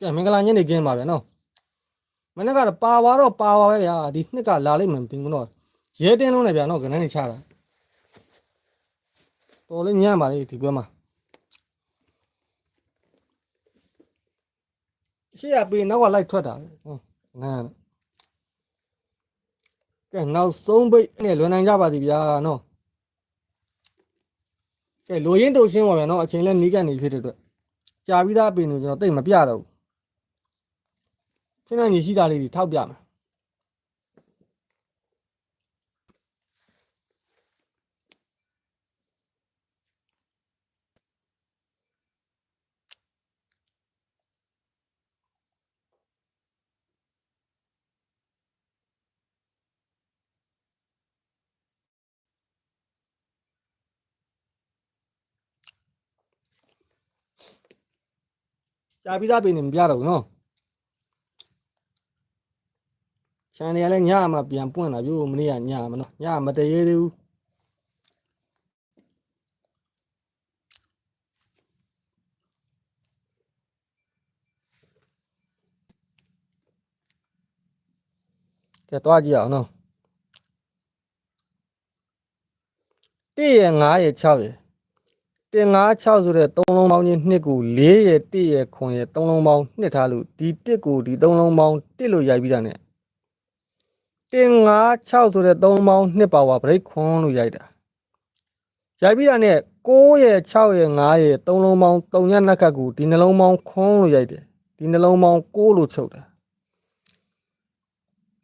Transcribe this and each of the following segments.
ကဲမင်္ဂလာညနေခင်းပါဗျာနော်မနေ့ကတော့ပါသွားတော့ပါသွားပဲဗျာဒီနှစ်ကလာလိမ့်မယ်မတင်ဘူးတော့ရဲတင်းလုံးနဲ့ဗျာနော်ကနန်းနေချတာတော်လေးညံ့ပါလေဒီဘက်မှာရှေ့ကပေးနောက်ကလိုက်ထွက်တာဟုတ်ငန်းကဲနောက်ဆုံးပိတ်နဲ့လွန်နိုင်ကြပါသည်ဗျာနော်ကဲလိုရင်းတူရှင်းပါဗျာနော်အချိန်လဲနီးကနေဖြစ်တဲ့အတွက်ကြာပြီးသားအပင်ကိုကျွန်တော်တိတ်မပြတော့ဘူး ရှင်းနိုင်ရရှိတာလေးတွေထောက်ပြမယ်ကြာပြီးသားပင်တွေမပြတော့ဘူးနော် ချန်နေရလဲညမှပြန်ပွင့်တာပြို့မနေ့ကညမနော်ညမတရေသေးဘူးကဲတွားကြည့်အောင်နော်1ရယ်5ရယ်6ရယ်တင်5 6ဆိုတဲ့3လုံးပေါင်းချင်း2ကို4ရယ်1ရယ်9ရယ်3လုံးပေါင်း2ထားလို့ဒီ1ကိုဒီ3လုံးပေါင်း1လို့ရိုက်ပြီးတာ ਨੇ တင်9 6ဆိုတဲ့3ပေါင်း2ပါဝါဘရိတ်ခွန်လို့ရိုက်တာရိုက်ပြီးတာနဲ့6ရဲ့6ရဲ့9ရဲ့3လုံးပေါင်း3ညနှစ်ခတ်ကိုဒီနှလုံးပေါင်းခွန်လို့ရိုက်တယ်ဒီနှလုံးပေါင်း6လို့ချုပ်တာ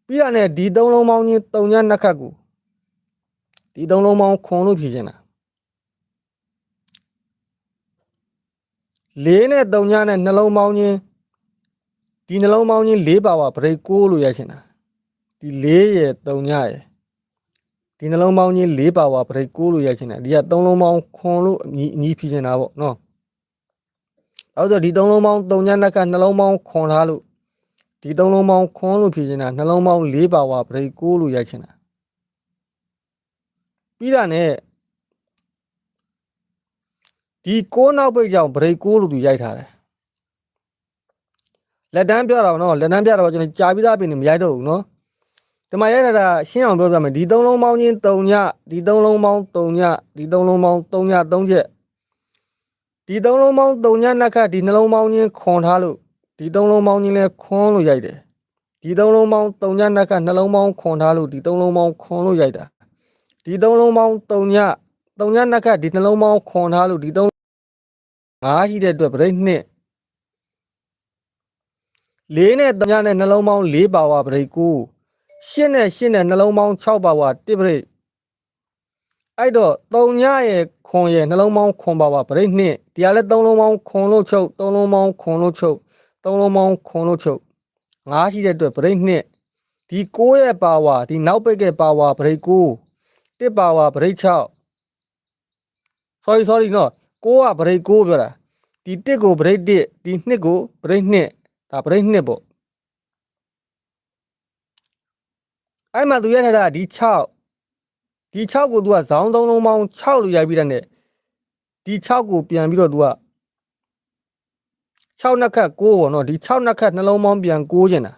ပြီးတာနဲ့ဒီ3လုံးပေါင်းချင်း3ညနှစ်ခတ်ကိုဒီ3လုံးပေါင်းခွန်လို့ဖြည့်ချင်တာ4နဲ့3ညနဲ့နှလုံးပေါင်းချင်းဒီနှလုံးပေါင်းချင်း4ပါဝါဘရိတ်6လို့ရိုက်ချင်တာ ဒီ4ရယ်3ညရယ်ဒီနှလုံးပေါင်းချင်း4ပါဝါပရိတ်6လို့ရိုက်ချင်တယ်ဒီက3လုံးပေါင်းခွန်လို့အညီအညီဖြည့်ချင်တာပေါ့နော်အဲ့တော့ဒီ3လုံးပေါင်း3ညနှစ်ကနှလုံးပေါင်းခွန်ထားလို့ဒီ3လုံးပေါင်းခွန်လို့ဖြည့်ချင်တာနှလုံးပေါင်း4ပါဝါပရိတ်6လို့ရိုက်ချင်တာပြီးတာနဲ့ဒီ6နောက်ပိတ်ကြောင့်ပရိတ်6လို့သူရိုက်ထားတယ်လက်တန်းပြတော့နော်လက်တန်းပြတော့ကျွန်တော်ကြာပြီးသားပြင်နေမရိုက်တော့ဘူးနော် ဒီမှာရိုက်တာကရှင်းအောင်ပြောပြမယ်ဒီသုံးလုံးပေါင်းချင်း3ညဒီသုံးလုံးပေါင်း3ညဒီသုံးလုံးပေါင်း3ည3ချက်ဒီသုံးလုံးပေါင်း3ညနှစ်ခတ်ဒီနှလုံးပေါင်းချင်းခွန်ထားလို့ဒီသုံးလုံးပေါင်းချင်းလဲခွန်လို့ရိုက်တယ်ဒီသုံးလုံးပေါင်း3ညနှစ်ခတ်နှလုံးပေါင်းခွန်ထားလို့ဒီသုံးလုံးပေါင်းခွန်လို့ရိုက်တာဒီသုံးလုံးပေါင်း3ည3ညနှစ်ခတ်ဒီနှလုံးပေါင်းခွန်ထားလို့ဒီသုံးငါးရှိတဲ့အတွက်ပြိဋ္နှစ်၄နဲ့3ညနဲ့နှလုံးပေါင်း4ပါဝါပြိဋ္9 ရှင်းနဲ့ရှင်းနဲ့နှလုံးပေါင်း6ပါဝါတစ်ပရိတ်အဲ့တော့3ညရဲ့ခွန်ရဲ့နှလုံးပေါင်းခွန်ပါဝါပရိတ်နှစ်ဒီကလည်း3လုံးပေါင်းခွန်လို့ချုပ်3လုံးပေါင်းခွန်လို့ချုပ်3လုံးပေါင်းခွန်လို့ချုပ်ငါးရှိတဲ့အတွက်ပရိတ်နှစ်ဒီ6ရဲ့ပါဝါဒီနောက်ပိတ်ရဲ့ပါဝါပရိတ်9တစ်ပါဝါပရိတ်6 sorry sorry နော်6ကပရိတ်9ပြောတာဒီတစ်ကိုပရိတ်1ဒီနှစ်ကိုပရိတ်2ဒါပရိတ်2ပေါ့ အဲ့မှာသူရထားတာဒီ6ဒီ6ကိုသူကဇောင်းသုံးလုံးပေါင်း6လို့ရိုက်ပြီးတဲ့နဲ့ဒီ6ကိုပြန်ပြီးတော့သူက6နှစ်ခတ်6ပေါ့နော်ဒီ6နှစ်ခတ်နှလုံးပေါင်းပြန်6ကျင်တာ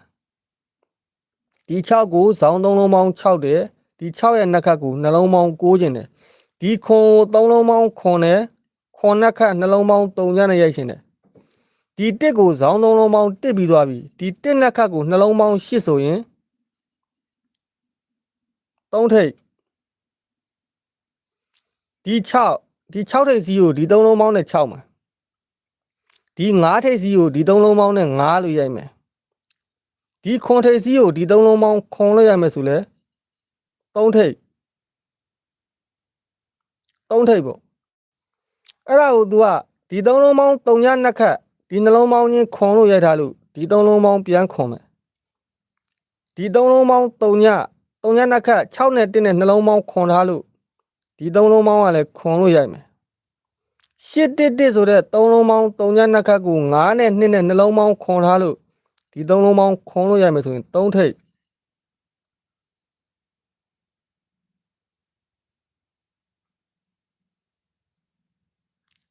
ဒီ6ကိုဇောင်းသုံးလုံးပေါင်း6တယ်ဒီ6ရဲ့နှစ်ခတ်ကိုနှလုံးပေါင်း6ကျင်တယ်ဒီခွန်ကိုသုံးလုံးပေါင်းခွန်တယ်ခွန်နှစ်ခတ်နှလုံးပေါင်း3ကျန်နဲ့ရိုက်ရှင်တယ်ဒီတစ်ကိုဇောင်းသုံးလုံးပေါင်းတစ်ပြီးသွားပြီဒီတစ်နှစ်ခတ်ကိုနှလုံးပေါင်း8ဆိုရင် 3ထိပ်ဒီ6ဒီ6ထိပ်စီးကိုဒီ3လုံးပေါင်းနဲ့6မှာဒီ9ထိပ်စီးကိုဒီ3လုံးပေါင်းနဲ့9လို့ရိုက်မယ်ဒီခွန်ထိပ်စီးကိုဒီ3လုံးပေါင်းခွန်လို့ရိုက်မယ်ဆိုလဲ3ထိပ်3ထိပ်ပေါ့အဲ့ဒါကို तू ကဒီ3လုံးပေါင်း3ညနှစ်ခတ်ဒီနှလုံးပေါင်းချင်းခွန်လို့ရိုက်ထားလို့ဒီ3လုံးပေါင်းပြန်ခွန်မယ်ဒီ3လုံးပေါင်း3ည သုံးညနှစ်ခတ်6နဲ့1နဲ့နှလုံးပေါင်းခွန်ထားလို့ဒီသုံးလုံးပေါင်းကလည်းခွန်လို့ရိုက်မယ်ရှစ်တစ်တစ်ဆိုတဲ့သုံးလုံးပေါင်းသုံးညနှစ်ခတ်ကို9နဲ့2နဲ့နှလုံးပေါင်းခွန်ထားလို့ဒီသုံးလုံးပေါင်းခွန်လို့ရိုက်မယ်ဆိုရင်3ထိပ်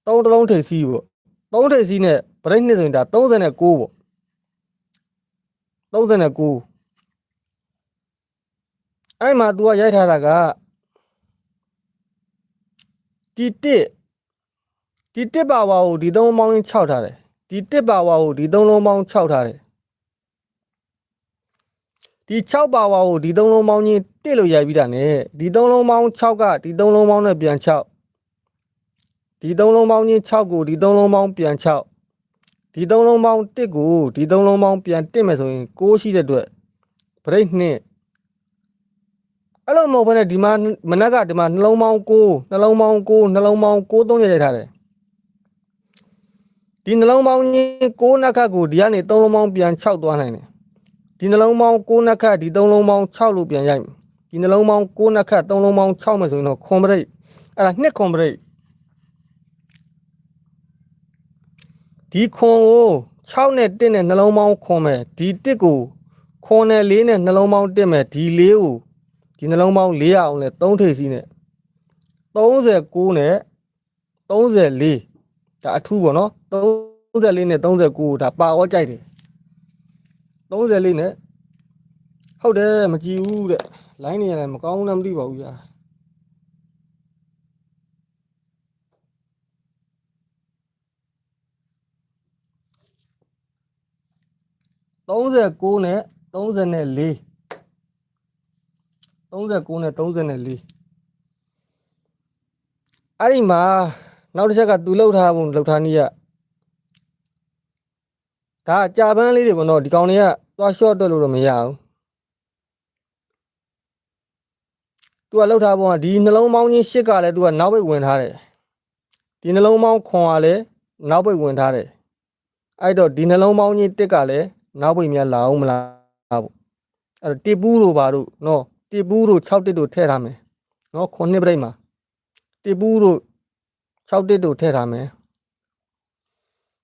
သုံးတစ်လုံးထိပ်စီးပေါ့သုံးထိပ်စီးနဲ့ဗရိတ်နှစ်ဆိုရင်ဒါ39ပေါ့39 အဲ့မှာ तू ကရိုက်ထားတာကဒီတစ်ဒီတစ်ပါဝါကိုဒီသုံးလုံးပေါင်း6ထားတယ်ဒီတစ်ပါဝါကိုဒီသုံးလုံးပေါင်း6ထားတယ်ဒီ6ပါဝါကိုဒီသုံးလုံးပေါင်းချင်းတစ်လို့ရိုက်ပြီးတာ ਨੇ ဒီသုံးလုံးပေါင်း6ကဒီသုံးလုံးပေါင်းနဲ့ပြန်6ဒီသုံးလုံးပေါင်းချင်း6ကိုဒီသုံးလုံးပေါင်းပြန်6ဒီသုံးလုံးပေါင်း1ကိုဒီသုံးလုံးပေါင်းပြန်1မယ်ဆိုရင်6ရှိတဲ့အတွက် break 2 အဲ့လိုမဟုတ်ဘဲနဲ့ဒီမှာမနက်ကဒီမှာနှလုံးပေါင်း6နှလုံးပေါင်း6နှလုံးပေါင်း6 3ရိုက်ထားတယ်ဒီနှလုံးပေါင်းကြီး6နှစ်ခတ်ကိုဒီကနေ3လုံးပေါင်းပြန်6သွားနိုင်တယ်ဒီနှလုံးပေါင်း6နှစ်ခတ်ဒီ3လုံးပေါင်း6လို့ပြန်ရိုက်မယ်ဒီနှလုံးပေါင်း6နှစ်ခတ်3လုံးပေါင်း6မယ်ဆိုရင်တော့ complete အဲ့ဒါ2 complete ဒီခွန်ကို6နဲ့1နဲ့နှလုံးပေါင်းခွန်မယ်ဒီ1ကိုခွန်နဲ့4နဲ့နှလုံးပေါင်း1မယ်ဒီ4ကို ဒီနှလုံးပေါင်း400အောင်လဲ3ထိပ်စီးနဲ့39နဲ့34ဒါအထူးပေါ့နော်34နဲ့39ဒါပါဝကြိုက်တယ်34နဲ့ဟုတ်တယ်မကြည့်ဘူးတဲ့လိုင်းနေရတယ်မကောင်းဘူးလည်းမသိပါဘူးကြာ39နဲ့34 39နဲ့34အဲ့ဒီမှာနောက်တစ်ချက်ကသူလှုပ်ထားပုံလှုပ်ထားနည်းကဒါအကြာပန်းလေးတွေပေါ့နော်ဒီကောင်တွေကသွား short တက်လို့တော့မရဘူးသူကလှုပ်ထားပုံကဒီနှလုံးပေါင်းချင်းရှစ်ကလည်းသူကနောက်ဘိတ်ဝင်ထားတယ်ဒီနှလုံးပေါင်းခွန်ကလည်းနောက်ဘိတ်ဝင်ထားတယ်အဲ့တော့ဒီနှလုံးပေါင်းချင်းတစ်ကလည်းနောက်ဘိတ်များလာအောင်မလားပေါ့အဲ့တော့တစ်ပူးတို့ပါတို့နော် တစ်ပူးတို့6တစ်တို့ထည့်ထားမယ်နော်ခုနှစ်ပြိတ်မှာတစ်ပူးတို့6တစ်တို့ထည့်ထားမယ်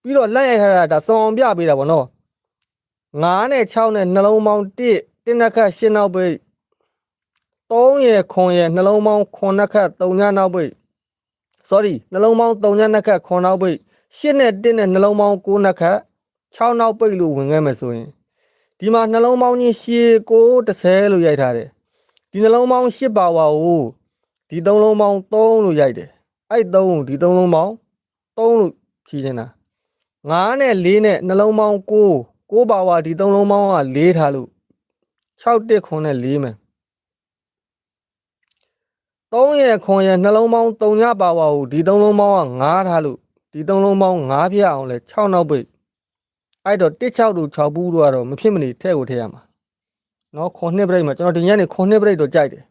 ပြီးတော့လက်ရိုက်ထားတာဒါစုံအောင်ပြပေးတာဗောနော်9နဲ့6နဲ့နှလုံးပေါင်း1တစ်နှစ်ခတ်8နောက်ပိတ်3ရယ်ခွန်ရယ်နှလုံးပေါင်း9နှစ်ခတ်3ညနောက်ပိတ် sorry နှလုံးပေါင်း3ညနှစ်ခတ်9နောက်ပိတ်8နဲ့1နဲ့နှလုံးပေါင်း9နှစ်ခတ်6နောက်ပိတ်လို့ဝင်ခဲ့မယ်ဆိုရင်ဒီမှာနှလုံးပေါင်းကြီးရှည်9 30လို့ရိုက်ထားတယ် ဒီနှလုံးပေါင်း8ပါဝါကိုဒီ3လုံးပေါင်း3လို့ရိုက်တယ်အဲ့3ကိုဒီ3လုံးပေါင်း3လို့ဖြည့်နေတာ9နဲ့4နဲ့နှလုံးပေါင်း9 9ပါဝါဒီ3လုံးပေါင်းက4ထားလို့6တက်ခွန်နဲ့4မယ်3ရဲ့ခွန်ရဲ့နှလုံးပေါင်း3ညပါဝါကိုဒီ3လုံးပေါင်းက9ထားလို့ဒီ3လုံးပေါင်း9ပြအောင်လဲ6နောက်ပိတ်အဲ့တော့16တို့6ဘူးတို့ကတော့မဖြစ်မနေထဲ့ကိုထည့်ရမှာ နော်ခွန်နှစ်ပြိတ်မှာကျွန်တော်ဒီညနေခွန်နှစ်ပြိတ်တော့ကြိုက်တယ်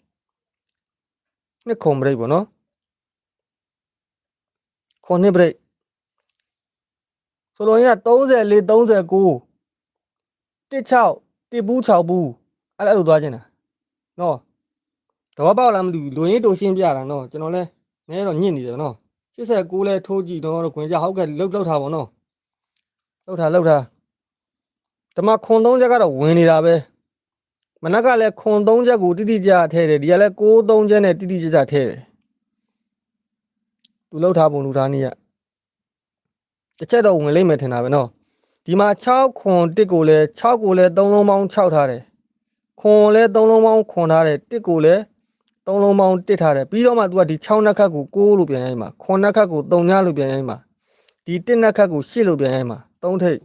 နှစ်ခွန်ပြိတ်ပေါ့နော်ခွန်နှစ်ပြိတ်ဆိုလိုရင်းက34 39 16တစ်ဘူး6ဘူးအဲ့လိုသွားခြင်းတာနော်တော့ပေါက်လားမသိဘူးလူရင်းတူရှင်းပြတာနော်ကျွန်တော်လဲနည်းတော့ညစ်နေတယ်နော်89လဲထိုးကြည့်တော့ခွင်ကြဟုတ်ကဲ့လှုပ်လှုပ်ထားပါနော်လှုပ်ထားလှုပ်ထားဓမ္မခွန်3ချက်ကတော့ဝင်နေတာပဲ မနက်ကလည်းခွန်3ချက်ကိုတိတိကျကျထည့်တယ်ဒီကလည်း6 3ချက်နဲ့တိတိကျကျထည့်တယ်သူလှုပ်ထားပုံလူထားနည်းကတစ်ချက်တော့ဝင်လိမ့်မယ်ထင်တာပဲနော်ဒီမှာ6ခွန်1ကိုလည်း6ကိုလည်း3လုံးပေါင်း6ထားတယ်ခွန်လည်း3လုံးပေါင်းခွန်ထားတယ်1ကိုလည်း3လုံးပေါင်း1ထားတယ်ပြီးတော့မှ तू ကဒီ6နှက်ခတ်ကို6လို့ပြန်ရိုက်မှာခွန်နှက်ခတ်ကို3ညလို့ပြန်ရိုက်မှာဒီ1နှက်ခတ်ကို8လို့ပြန်ရိုက်မှာ3ထိပ်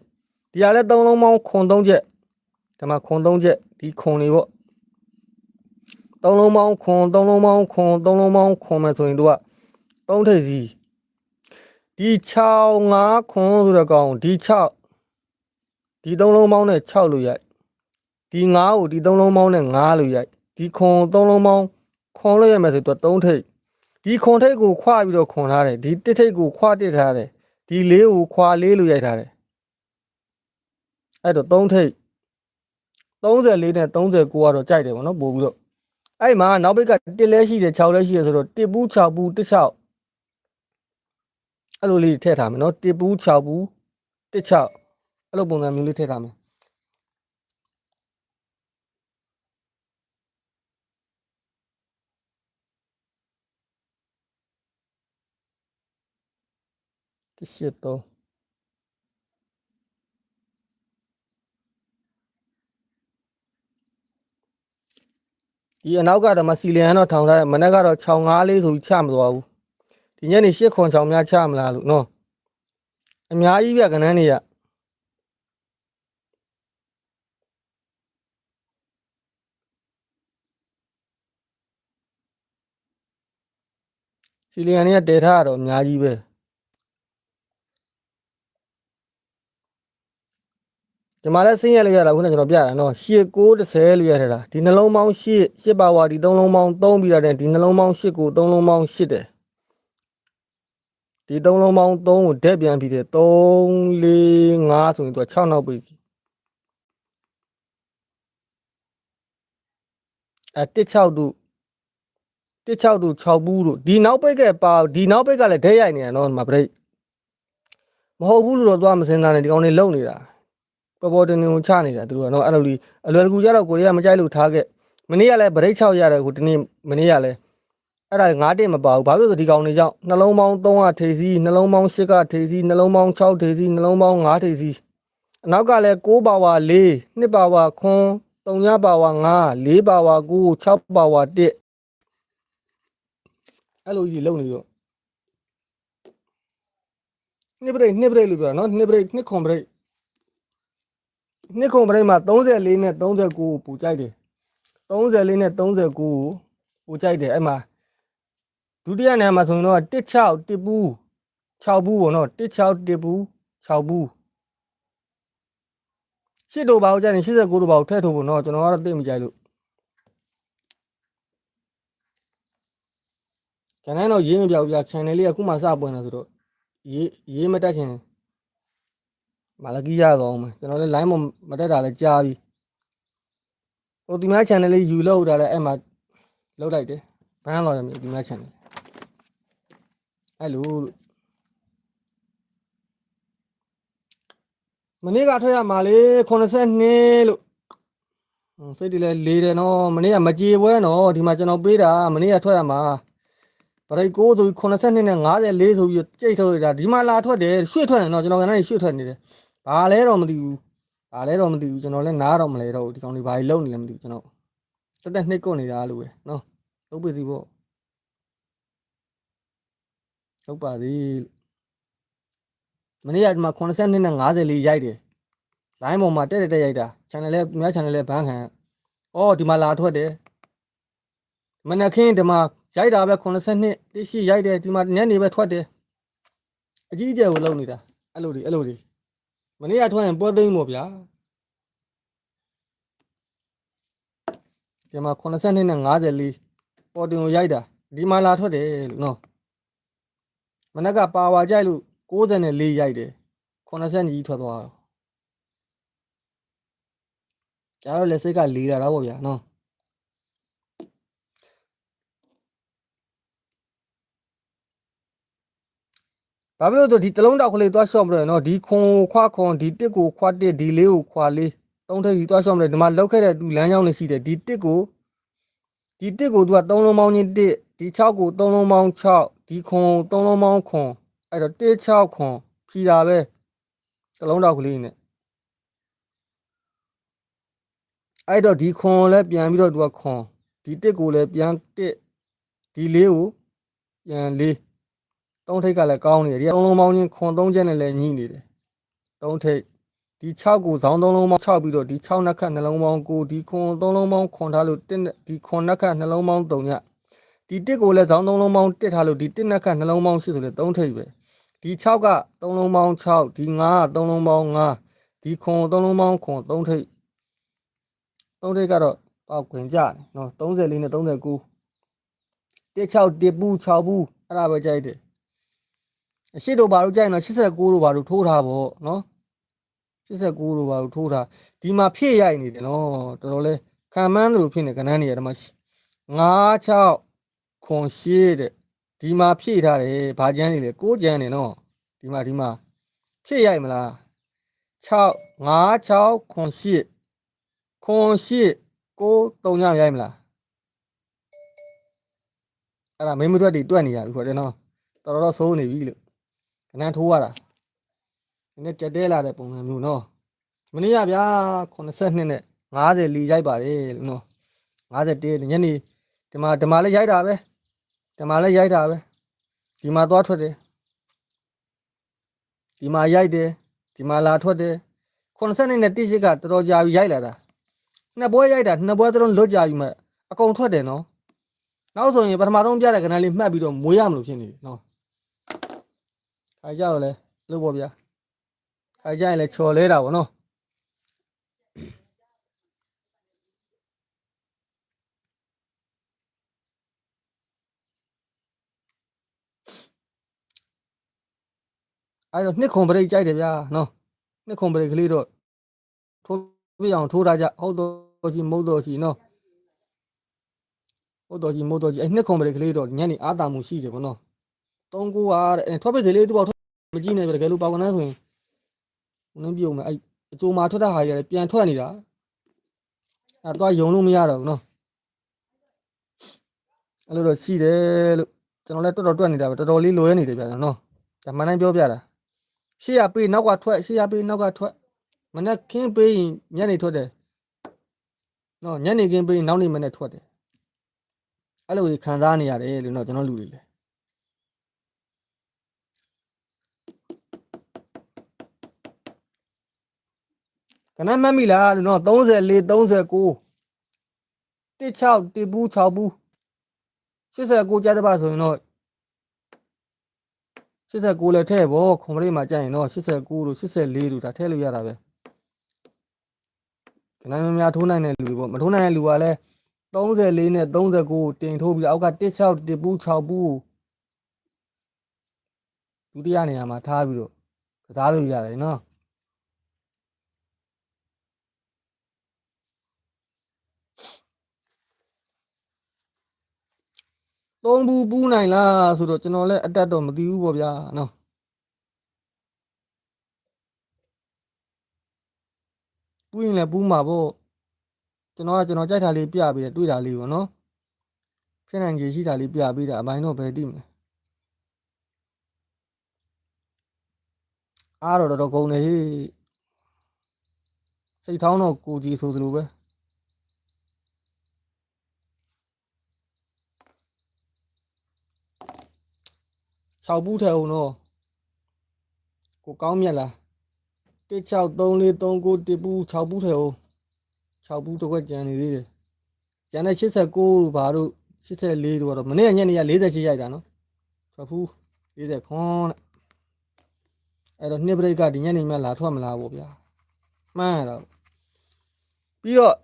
ဒီကလည်း3လုံးပေါင်းခွန်3ချက်ဒီမှာခွန်3ချက် ဒီခွန်တွေပေါ့3လုံးပေါင်းခွန်3လုံးပေါင်းခွန်3လုံးပေါင်းခွန်မယ်ဆိုရင် तू က3ထိပ်စီဒီ6 5ခွန်ဆိုတဲ့ကောင်ဒီ6ဒီ3လုံးပေါင်းနဲ့6လို့ရိုက်ဒီ9ကိုဒီ3လုံးပေါင်းနဲ့9လို့ရိုက်ဒီခွန်3လုံးပေါင်းခွန်လို့ရမယ်ဆိုတော့3ထိပ်ဒီခွန်ထိပ်ကိုခွာပြီးတော့ခွန်ထားတယ်ဒီတစ်ထိပ်ကိုခွာတစ်ထားတယ်ဒီလေးကိုခွာလေးလို့ရိုက်ထားတယ်အဲ့တော့3ထိပ် 34နဲ့39ကတော့ကြိုက်တယ်ဗောနော်ပို့ပြီးတော့အဲ့မှာနောက်ဘက်က1လဲရှိတယ်6လဲရှိတယ်ဆိုတော့1ဘူး6ဘူး1 6အဲ့လိုလေးထည့်ထားမယ်နော်1ဘူး6ဘူး1 6အဲ့လိုပုံစံမျိုးလေးထည့်ထားမယ်တစ်ရှစ် ဒီအနောက်ကတော့မစီလီယန်တော့ထောင်ထားတယ်မနေ့ကတော့6 5လေးဆိုပြီးချမသွားဘူးဒီညနေ8ခွန်6များချမလားလို့နော်အများကြီးပြကနန်းတွေကစီလီယန်တွေကတည်ထားတော့အများကြီးပဲ ဒီမှာလည်းစင်းရလေးရတာခုနကကျွန်တော်ပြတာနော်ရှစ်9 30လို့ရထတာဒီနှလုံးပေါင်း8 8ပါဝါဒီ3လုံးပေါင်း3ပြီးရတယ်ဒီနှလုံးပေါင်း8ကို3လုံးပေါင်း8တယ်ဒီ3လုံးပေါင်း3ကိုဒက်ပြန်ပြီးတယ်3 4 5ဆိုရင်သူက6နောက်ပြီအဲ16တို့16တို့6ဘူးတို့ဒီနောက်ပိတ်ကပါဒီနောက်ပိတ်ကလည်းဒဲရိုက်နေတာနော်ဒီမှာပြိတ်မဟုတ်ဘူးလို့တော့သွားမစင်စားနဲ့ဒီကောင်တွေလုံနေတာ ပေါ်ပေါ်တင်တင်ကိုချနေတာသူတို့ကနော်အဲ့လိုလီအလွယ်တကူကြတော့ကိုရီးယားမကြိုက်လို့ထားခဲ့မနေ့ကလည်းဗရိတ်6ရတယ်ကိုဒီနေ့မနေ့ကလည်းအဲ့ဒါ9တင်မပါဘူးဘာဖြစ်လို့ဆိုဒီကောင်တွေကြောင့်နှလုံးပေါင်း3ကထေစီနှလုံးပေါင်း8ကထေစီနှလုံးပေါင်း6ထေစီနှလုံးပေါင်း5ထေစီအနောက်ကလည်း6ပါဝါ4 2ပါဝါခွန်း3ညပါဝါ5 4ပါဝါ9 6ပါဝါ1အဲ့လိုကြီးလုံနေရောနှစ်ပရိတ်နှစ်ပရိတ်လို့ပြောတာနော်နှစ်ပရိတ်နှစ်ခွန်ပရိတ် နှစ်ခုပရိတ်မှာ34နဲ့39ကိုပူကြိုက်တယ်34နဲ့39ကိုပူကြိုက်တယ်အဲ့မှာဒုတိယနေရာမှာဆိုရင်တော့16တစ်ပူး6ဘူးပေါ့နော်16တစ်ပူး6ဘူးရှစ်တို့ဘာကိုကြိုက်ရင်89တို့ဘာကိုထည့်ထုတ်ဖို့နော်ကျွန်တော်ကတော့သိမကြိုက်လို့ကျွန်တော်တော့ရေးမပြောက်ပြ channel လေးကခုမှစပွင့်တာဆိုတော့ရေးရေးမတက်ချင် မလကီရတော့မယ်ကျွန်တော်လည်း line မမတက်တာလည်းကြားပြီဟိုဒီများ channel လေးယူလို့တာလည်းအဲ့မှာလောက်လိုက်တယ်ဘန်းတော့ရမယ်ဒီများ channel အဲ့လိုလို့မနေ့ကထွက်ရမှာလေ82လို့ဟွန်းစိတ်တည်းလဲလေးတယ်နော်မနေ့ကမကြေပွဲနော်ဒီမှာကျွန်တော်ပေးတာမနေ့ကထွက်ရမှာပရိတ်6ဆိုပြီး82နဲ့54ဆိုပြီးကြိတ်ထုတ်ရတာဒီမှာလာထွက်တယ်ရွှေ့ထွက်နေတော့ကျွန်တော်ကလည်းရွှေ့ထွက်နေတယ် ဘာလဲတော့မသိဘူးဘာလဲတော့မသိဘူးကျွန်တော်လည်းနားတော့မလဲတော့ဘူးဒီကောင်တွေဘာကြီးလုံနေလဲမသိဘူးကျွန်တော်တက်တက်နှိပ်ကွနေတာလို့ပဲနော်လုပ်ပြီစီပေါ့ဟုတ်ပါသေးလို့မနေ့ကဒီမှာ82နဲ့50လေးရိုက်တယ် line ပေါ်မှာတက်တက်တက်ရိုက်တာ channel လဲမြတ် channel လဲဘန်းခံအော်ဒီမှာလာထွက်တယ်မနက်ခင်းဒီမှာရိုက်တာပဲ82တိရှိရိုက်တယ်ဒီမှာညနေပဲထွက်တယ်အကြီးအကျယ်ကိုလုံနေတာအဲ့လိုတွေအဲ့လိုတွေ မနေ့ကထွက်ရင်ပွဲသိမ်းမို့ဗျာဒီမှာ82နဲ့54ပေါ်တင်ကိုရိုက်တာဒီမှာလာထွက်တယ်လို့နော်မနေ့ကပါဝါကြိုက်လို့94ရိုက်တယ်80ကြီးထွက်သွားတော့ကျတော့လက်စိတ်ကလေးလာတော့ဗောဗျာနော် ဘာဖြစ်လို့ဆိုဒီတလုံးတောက်ကလေးသွားရှော့မလို့နော်ဒီခွန်ခွားခွန်ဒီတစ်ကိုခွားတစ်ဒီလေးကိုခွာလေးသုံးထည့်ကြီးသွားရှော့မလို့ဒီမှာလောက်ခဲ့တဲ့သူလမ်းကြောင်းလေးရှိတယ်ဒီတစ်ကိုဒီတစ်ကိုသူက3လုံးပေါင်းချင်းတစ်ဒီ6ကို3လုံးပေါင်း6ဒီခွန်3လုံးပေါင်းခွန်အဲ့တော့1 6ခွန်ဖြီတာပဲတလုံးတောက်ကလေးနဲ့အဲ့တော့ဒီခွန်လည်းပြန်ပြီးတော့သူကခွန်ဒီတစ်ကိုလည်းပြန်တစ်ဒီလေးကိုပြန်လေး သုံးထိပ်ကလည်းကောင်းနေတယ်ဒီကသုံးလုံးပေါင်းချင်းခွန်သုံးချက်နဲ့လည်းညှိနေတယ်သုံးထိပ်ဒီ6ကိုဇောင်းသုံးလုံးပေါင်း6ပြီးတော့ဒီ6နှစ်ခတ်နှလုံးပေါင်း9ဒီခွန်သုံးလုံးပေါင်းခွန်ထားလို့တစ်ဒီခွန်နှစ်ခတ်နှလုံးပေါင်း3ညဒီတစ်ကိုလည်းဇောင်းသုံးလုံးပေါင်းတစ်ထားလို့ဒီတစ်နှစ်ခတ်နှလုံးပေါင်း8ဆိုလည်းသုံးထိပ်ပဲဒီ6ကသုံးလုံးပေါင်း6ဒီ9ကသုံးလုံးပေါင်း9ဒီခွန်သုံးလုံးပေါင်းခွန်သုံးထိပ်သုံးထိပ်ကတော့ပေါက်ခွင်ကြတယ်နော်34နဲ့39 16တစ်ပူး6ဘူးအဲ့ဒါပဲကြိုက်တယ် အရှိတို့ဘာလို့ကြိုက်နော်89တို့ဘာလို့ထိုးထားပေါ့နော်89တို့ဘာလို့ထိုးထားဒီမှာဖြည့်ရိုက်နေတယ်နော်တော်တော်လေးခံမှန်းသလိုဖြစ်နေကနန်းနေရဒီမှာ9 6ခွန်ရှေးတဲ့ဒီမှာဖြည့်ထားတယ်ဘာကျန်းနေလဲ6ကျန်းနေနော်ဒီမှာဒီမှာဖြည့်ရိုက်မလား6 5 6ခွန်ရှေးခွန်ရှေး6 3ညရိုက်မလားအဲ့ဒါမိမတို့တွေတွက်နေရပြီခေါ်တယ်နော်တော်တော်ဆိုးနေပြီလို့ ခဏထိုးရတာဒီနေ့ကြက်တဲလာတဲ့ပုံစံမျိုးနော်မနေ့ကဗျာ82နဲ့50လီရိုက်ပါတယ်လို့နော်51ညနေဒီမှာဒီမှာလည်းရိုက်တာပဲဒီမှာလည်းရိုက်တာပဲဒီမှာသွားထွက်တယ်ဒီမှာရိုက်တယ်ဒီမှာလာထွက်တယ်82နဲ့တိရှိကတော်တော်ကြာပြီရိုက်လာတာနှစ်ပွဲရိုက်တာနှစ်ပွဲသလုံးလွတ်ကြပြီမှအကုန်ထွက်တယ်နော်နောက်ဆိုရင်ပထမဆုံးပြတဲ့ကဏ္ဍလေးမှတ်ပြီးတော့မွေးရမလို့ဖြစ်နေပြီနော် ခါကြတော့လဲလို့ပေါ့ဗျာခါကြရင်လဲချော်လဲတာပေါ့နော်အဲ့တော့နှစ်ခွန်ပရိတ်ကြိုက်တယ်ဗျာနော်နှစ်ခွန်ပရိတ်ကလေးတော့ထိုးပြအောင်ထိုးထားကြဟုတ်တော့ရှိမဟုတ်တော့ရှိနော်ဟုတ်တော့ရှိမဟုတ်တော့ရှိအဲ့နှစ်ခွန်ပရိတ်ကလေးတော့ညနေအားတာမှုရှိတယ်ဗောနော် သုံးကူကတဲ့အဲ့ထွက်ပစ်စေလေးသူ့ပေါ့ထွက်မကြည့်နိုင်ပဲတကယ်လို့ပါကနန်းဆိုရင်ဦးနှင်းပြုံမယ်အဲ့အကျိုးမှာထွက်တဲ့ဟာကြီးပြန်ထွက်နေတာအဲ့တော့ယုံလို့မရတော့ဘူးနော်အဲ့လိုတော့ရှိတယ်လို့ကျွန်တော်လည်းတော်တော်တွက်နေတာပဲတော်တော်လေးလွယ်နေတယ်ဗျာနော်ဒါမှန်တိုင်းပြောပြတာရှေ့ရပေးနောက်ကထွက်ရှေ့ရပေးနောက်ကထွက်မနေ့ခင်းပေးရင်ညနေထွက်တယ်နော်ညနေခင်းပေးရင်နောက်နေ့မနေ့ထွက်တယ်အဲ့လိုကြီးခံစားနေရတယ်လို့နော်ကျွန်တော်လူတွေလေ ကနမ်းမတ်မိလားလို့နော်34 39 16တိပူး6ဘူး89ကျတဲ့ပါဆိုရင်တော့89လည်းထည့်ပေါ့ခွန်မလေးမှာကြာရင်တော့89လို့84လို့ဒါထည့်လို့ရတာပဲခဏများများထိုးနိုင်တဲ့လူတွေပေါ့မထိုးနိုင်တဲ့လူကလည်း34နဲ့39တင်ထိုးပြီးအောက်က16တပူး6ပူးဒုတိယနေရာမှာထားပြီးတော့ကစားလို့ရတယ်နော် သုံးဘူးပူးနိုင်လားဆိုတော့ကျွန်တော်လည်းအတက်တော့မသိဘူးပေါ့ဗျာနော်ပူးရင်လည်းပူးမှာပေါ့ကျွန်တော်ကကျွန်တော်ကြိုက်တာလေးပြပေးတယ်တွေ့တာလေးပေါ့နော်ဖြစ်နိုင်ကြီးရှိတာလေးပြပေးတာအပိုင်းတော့ဘယ်သိမလဲအားတော့တော်တော်ကုန်တယ်ဟေးစိတ်ထောင်းတော့ကိုကြီးဆိုသလိုပဲ 6ဘူးထဲအောင်တော့ကိုကောင်းမြတ်လား163439တပူး6ဘူးထဲအောင်6ဘူးတစ်ခွက်ကျန်နေသေးတယ်ကျန်တဲ့89ဘာတို့84တို့ကတော့မနေ့ကညနေက48ရိုက်တာနော်ထွက်ဖူး40ခွန်းတဲ့အဲ့တော့နှစ်ပရိတ်ကဒီညနေမှလာထွက်မလားဗောဗျာမှန်းရတော့ပြီးတော့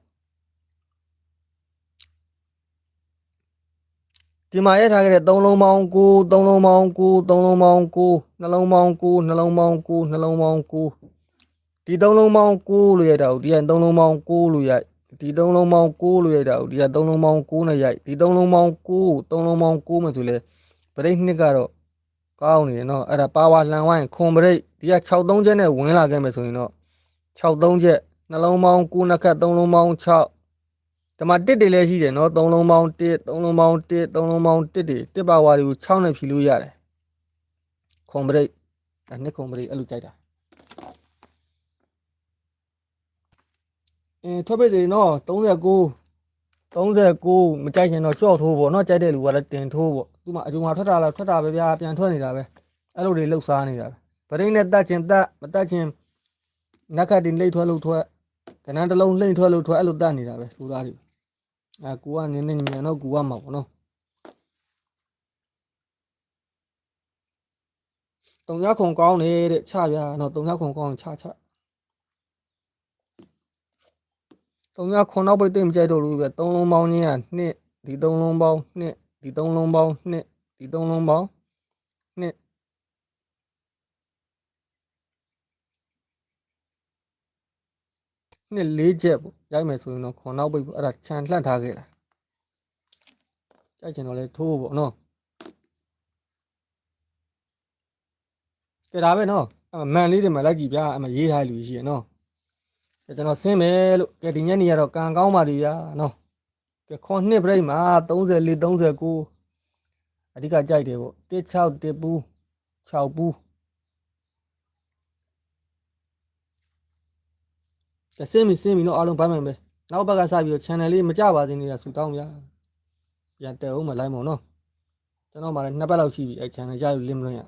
ဒီမှာရိုက်ထားခဲ့တဲ့3လုံးပေါင်း9 3လုံးပေါင်း9 3လုံးပေါင်း9နှလုံးပေါင်း9နှလုံးပေါင်း9နှလုံးပေါင်း9ဒီ3လုံးပေါင်း9လို့ရိုက်တာကိုဒီက3လုံးပေါင်း9လို့ရိုက်ဒီ3လုံးပေါင်း9လို့ရိုက်တာကိုဒီက3လုံးပေါင်း9နဲ့ရိုက်ဒီ3လုံးပေါင်း9 3လုံးပေါင်း9မှဆိုလဲပရိတ်နှစ်ကတော့ကောင်းနေတယ်နော်အဲ့ဒါပါဝါလှန်ဝိုင်းခွန်ပရိတ်ဒီက63ချက်နဲ့ဝင်လာခဲ့မယ်ဆိုရင်တော့63ချက်နှလုံးပေါင်း9နှစ်ခတ်3လုံးပေါင်း6 ဒီမှာတစ်တွေလည်းရှိတယ်နော်3လုံးပေါင်း1 3လုံးပေါင်း1 3လုံးပေါင်း1တွေတစ်ပါဝါတွေကို6နဲ့ဖြီလို့ရတယ်ခွန်ပရိတ်အဲ့နှစ်ခွန်ပရိတ်အဲ့လိုကြိုက်တာအဲထွက်ပိတ်တွေနော်39 39မကြိုက်ရင်တော့ရှော့ထိုးပေါ့နော်ကြိုက်တဲ့လူကလည်းတင်ထိုးပေါ့သူမှအကြုံမှာထွက်တာလားထွက်တာပဲဗျာပြန်ထွက်နေတာပဲအဲ့လိုတွေလှုပ်ရှားနေတာပဲပရိနဲ့တက်ချင်တက်မတက်ချင်နက်ခတ်တင်လိမ့်ထွက်လို့ထွက် ကနန်းတစ်လုံးလှိမ့်ထွက်လို့ထွက်အဲ့လိုတက်နေတာပဲသူသားတွေအဲကူကနင်းနေမြန်တော့ကူကမှာပေါ့နော်တုံရခုံကောင်းနေတဲ့ချဗျာနော်တုံရခုံကောင်းချချတုံရခုံနောက်ပိတ်သိမ့်မကြိုက်တော့လို့ဗျသုံးလုံးပေါင်းချင်းကနှစ်ဒီသုံးလုံးပေါင်းနှစ်ဒီသုံးလုံးပေါင်းနှစ်ဒီသုံးလုံးပေါင်းနှစ် နှစ်လေးချက်ပေါ့ရိုက်မယ်ဆိုရင်တော့ခုံနောက်ပိတ်ပေါ့အဲ့ဒါခြံလှန့်ထားခဲ့တာကြိုက်ချင်တော့လဲထိုးပေါ့နော်ကဲဒါပဲနော်အမန်လေးတွေမှာလိုက်ကြည့်ဗျာအမရေးထားလူရှိရနော်ကဲကျွန်တော်ဆင်းမယ်လို့ကဲဒီညနေကတော့ကံကောင်းပါသည်ဗျာနော်ကဲခွန်နှစ်ပြိတ်မှာ34 39အဓိကကြိုက်တယ်ပေါ့16တပူး6ပူး ဆင်းပြီဆင်းပြီနော်အားလုံးဘိုင်းမှန်ပဲနောက်ဘက်ကစပြီးတော့ channel လေးမကြပါစေနဲ့ဆူတောင်းဗျာပြန်တက်အောင်မလိုက်မို့နော်ကျွန်တော်မှလည်းနှစ်ပတ်လောက်ရှိပြီအဲ channel ကြလို့လင်းမလို့ရ